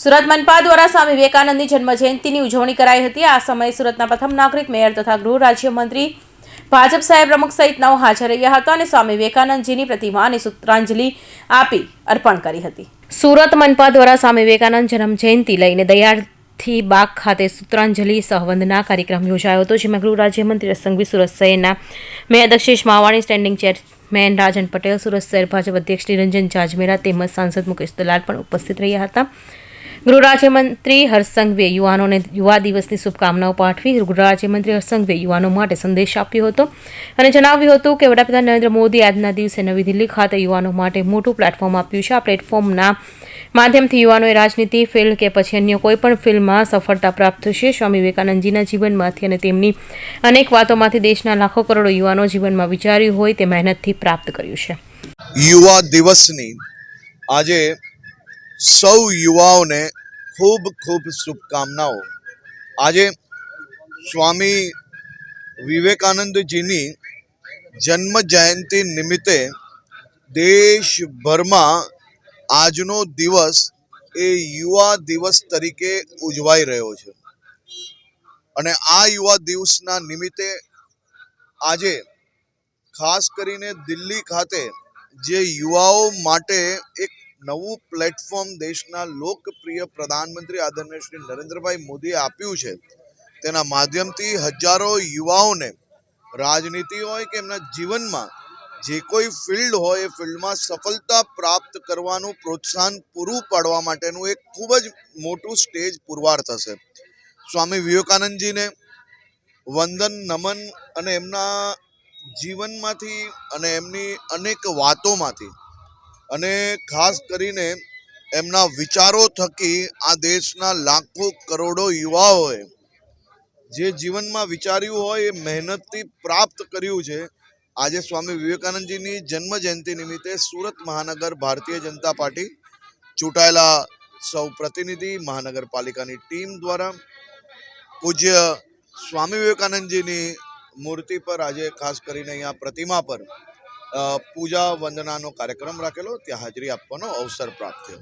સુરત મનપા દ્વારા સ્વામી વિવેકાનંદની જન્મ જયંતિની ઉજવણી કરાઈ હતી. આ સમયે સુરતના પ્રથમ નાગરિક, મેયર તથા ગૃહ રાજ્યમંત્રી ભાજપ સાહેબ પ્રમુખ સહિત નવ હાજર રહ્યા હતા અને સ્વામી વિવેકાનંદજીની પ્રતિમાને સૂત્રાંજલિ આપી અર્પણ કરી હતી. સુરત મનપા દ્વારા સ્વામી વિવેકાનંદ જન્મ જયંતિ લઈને દયાળથી બાગ ખાતે સૂત્રાંજલિ સહવંદના કાર્યક્રમ યોજાયો હતો, જેમાં ગૃહ રાજ્યમંત્રી સંઘવી સુરત શહેરના mayor Dakshesh Mavani, standing chairman Rajan Patel, Surat શહેર ભાજપ અધ્યક્ષ નિરંજન જાજમેરા તેમજ સાંસદ મુકેશ દલાલ પણ ઉપસ્થિત રહ્યા હતા. ગૃહ રાજ્યમંત્રી હર્ષ સંઘવીએ યુવાનોને યુવા દિવસની શુભકામનાઓ પાઠવી. ગૃહ રાજ્યમંત્રી યુવાનો માટે સંદેશ આપ્યો હતો અને જણાવ્યું હતું કે વડાપ્રધાન નરેન્દ્ર મોદી આજના દિવસે નવી દિલ્હી ખાતે યુવાનો માટે મોટું પ્લેટફોર્મ આપ્યું છે. આ પ્લેટફોર્મના માધ્યમથી યુવાનોએ રાજનીતિ ફિલ્ડ કે પછી અન્ય કોઈ પણ ફિલ્ડમાં સફળતા પ્રાપ્ત થશે. સ્વામી વિવેકાનંદજીના જીવનમાંથી અને તેમની અનેક વાતોમાંથી દેશના લાખો કરોડો યુવાનો જીવનમાં વિચાર્યું હોય તે મહેનતથી પ્રાપ્ત કર્યું છે. યુવા દિવસની આજે સૌ યુવાઓને ખૂબ ખૂબ શુભકામનાઓ. આજે સ્વામી વિવેકાનંદજીની જન્મ જયંતિ નિમિત્તે દેશભરમાં આજનો દિવસ એ યુવા દિવસ તરીકે ઉજવાઈ રહ્યો છે. અને આ યુવા દિવસના નિમિત્તે આજે ખાસ કરીને દિલ્હી ખાતે જે યુવાઓ માટે એક નવું પ્લેટફોર્મ દેશના લોકપ્રિય પ્રધાનમંત્રી આદરણીય શ્રી નરેન્દ્રભાઈ મોદીએ આપ્યું છે. તેના માધ્યમથી હજારો યુવાઓને રાજનીતિ હોય કે એમના જીવનમાં જે કોઈ ફિલ્ડ હોય એ ફિલ્ડમાં સફળતા પ્રાપ્ત કરવાનું પ્રોત્સાહન પૂરું પાડવા માટેનું એક ખૂબ જ મોટું સ્ટેજ પુરવાર થશે. સ્વામી વિવેકાનંદજીને વંદન, નમન અને એમના જીવનમાંથી અને એમની અનેક વાતોમાંથી અને ખાસ કરીને એમના વિચારો થકી આ દેશના લાખો કરોડો યુવાઓએ જે જીવનમાં વિચાર્યું હોય એ મહેનતથી પ્રાપ્ત કર્યું છે. આજે સ્વામી વિવેકાનંદજીની જન્મ જયંતિ નિમિત્તે સુરત મહાનગર ભારતીય જનતા પાર્ટી ચૂંટાયેલા સૌ પ્રતિનિધિ મહાનગરપાલિકાની ટીમ દ્વારા પૂજ્ય સ્વામી વિવેકાનંદજીની મૂર્તિ પર આજે ખાસ કરીને અહીંયા પ્રતિમા પર પૂજા વંદનાનો કાર્યક્રમ રાખેલો ત્યાં હાજરી આપવાનો અવસર પ્રાપ્ત થયો.